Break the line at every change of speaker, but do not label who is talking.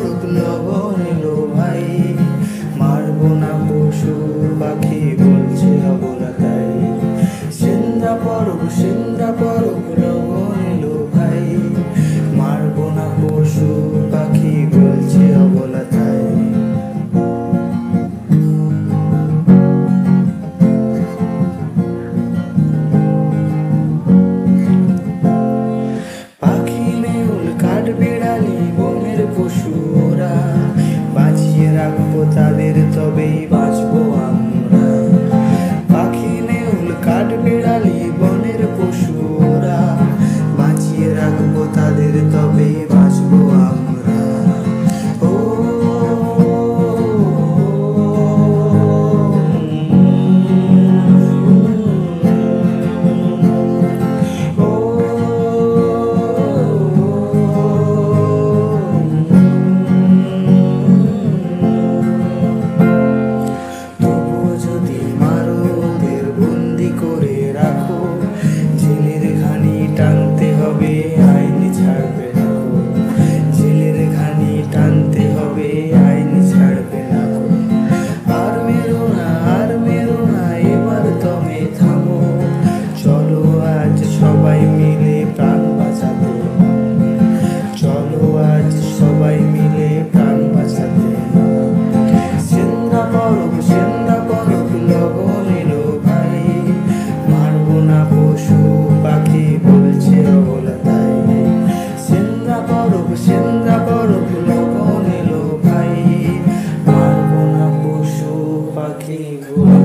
রূপ নব নিল ভাই। মারব না পশু পাখি, বলছে অবলা তাই। সিন্দা পরব সিন্দা পরব পশুরা। বাঁচিয়ে রাখব তাদের তবেই বাঁচবো আমরা। পাখি নেউল কাঠ বিড়ালি বনের পশু। be You.